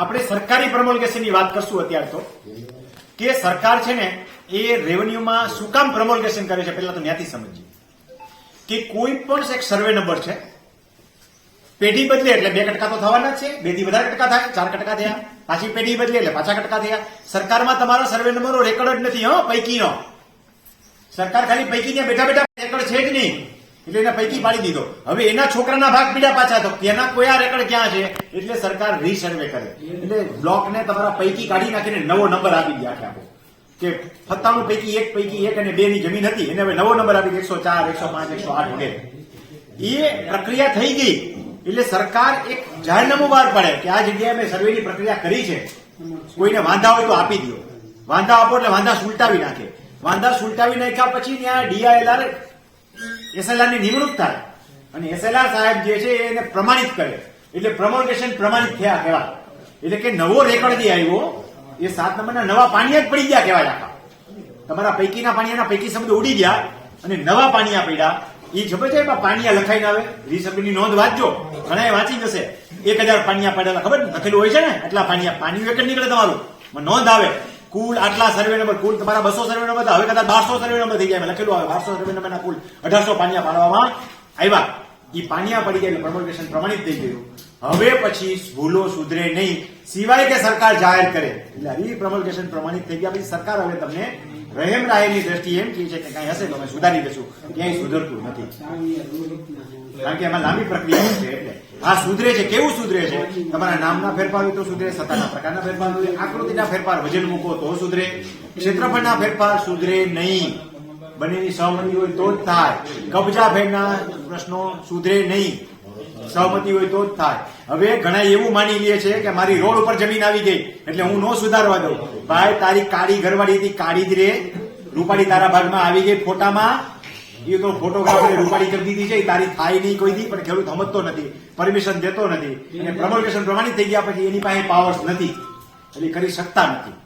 આપણે સરકારી પ્રમોલગેશનની વાત કરશું અત્યારે તો, કે સરકાર છે ને એ રેવન્યુમાં શું કામ પ્રમોલગેશન કરે છે પહેલા તો ત્યાંથી સમજીએ. કે કોઈ પણ એક સર્વે નંબર છે, પેઢી બદલે એટલે બે કટકા તો થવાના છે બેથી વધારે કટકા થાય, ચાર કટકા થયા, પાછી પેઢી બદલે એટલે પાછા કટકા થયા. સરકારમાં તમારો સર્વે નંબરનો રેકોર્ડ જ નથી, હો, પૈકીનો. સરકાર ખાલી પૈકી ત્યાં બેઠા બેઠા રેકોર્ડ છે જ નહીં. એટલે એને પૈકી પાડી દીધો. હવે એના છોકરાના ભાગ પીડ્યા પાછા તો કોઈ આ રેકોર્ડ ક્યાં છે? એટલે સરકાર રીસર્વે કરે. એટલે બ્લોકને તમારા પૈકી કાઢી નાખીને નવો નંબર આપી દે આખે આપો કે સત્તાણું પૈકી એક પૈકી એક અને બે ની જમીન હતી. એને હવે નવો નંબર આપી એકસો ચાર, એકસો પાંચ, એકસો આઠ વગેરે. એ પ્રક્રિયા થઈ ગઈ. એટલે સરકાર એક જાહેરનામું બહાર પાડે કે આ જગ્યાએ મેં સર્વેની પ્રક્રિયા કરી છે. કોઈને વાંધા હોય તો આપી દો. વાંધા આપો એટલે વાંધા સુલટાવી નાખે. વાંધા સુલટાવી નાખ્યા પછી ત્યાં ડીઆઈએલઆર એસએલઆરની નિમણૂક થાય. અને એસએલઆર સાહેબ જે છે એને પ્રમાણિત કરે. એટલે પ્રમોલગેશન પ્રમાણિત થયા કહેવાય. એટલે કે નવો રેકોર્ડ જે આવ્યો, એ સાત નંબરના નવા પાણીયા જ પડી ગયા કહેવાય આખા. તમારા પૈકીના પાણીયાના પૈકી શબ્દ ઉડી ગયા અને નવા પાણીયા પડ્યા. એ ખબર છે પાણીયા લખાઈને આવે? રીસબની નોંધ વાંચજો. ઘણા વાંચી જશે એક હજાર પાણીયા પડેલા. ખબર? લખેલું હોય છે ને? એટલા પાણીયા. પાણી એક નીકળે તમારું. નોંધ આવે. કુલ આટલા સર્વે નંબર કુલ તમારા બસો સર્વે નંબર. હવે કદાચ બારસો સર્વે નંબર થઈ જાય લખેલું આવે. બારસો સર્વે નંબરના કુલ અઢારસો પાણીયા પાડવામાં આવ્યા. એ પાણીયા પડી ગયા પ્રમોટેશન પ્રમાણિત થઈ ગયું. હવે પછી ભૂલો સુધરે નહીં. સિવાય કે સરકાર જાહેર કરે. એટલે એ પ્રમોટેશન પ્રમાણિત થઈ ગયા. પછી સરકાર હવે તમને રહેમ રાયની દ્રષ્ટિએ એમ કહે છે કે કઈ હશે તો અમે સુધારી દઈશું. ક્યાંય સુધરતું નથી. કારણ કે એમાં લાંબી પ્રક્રિયા છે એટલે. આ સુધરે છે, કેવું સુધરે છે? તમારા નામના ફેરફાર હોય તો સુધરે, સત્તાના પ્રકારના ફેરફાર હોય આકૃતિના ફેરફાર વજન મૂકો તો સુધરે. ક્ષેત્રફળના ફેરફાર સુધરે નહીં. બંનેની સહમતી હોય તો જ થાય. કબજા ફેરના પ્રશ્નો સુધરે નહીં. સહમતિ હોય તો જ થાય. હવે ઘણા એવું માની લે છે કે મારી રોડ ઉપર જમીન આવી ગઈ, એટલે હું નો સુધારવા દઉં. ભાઈ, તારી કાળી ઘરવાળી હતી, કાળી જ રે. રૂપાળી તારા ભાગમાં આવી ગઈ ફોટામાં. એ તો ફોટોગ્રાફરે રૂપાળી કરી દીધી છે તારી થાય નહીં કોઈ દી, પણ ખેડૂત સમજતો નથી પરમિશન દેતો નથી. અને પ્રમોલગેશન પ્રમાણિત થઈ ગયા પછી એની પાસે પાવર્સ નથી. એટલે કરી શકતા નથી.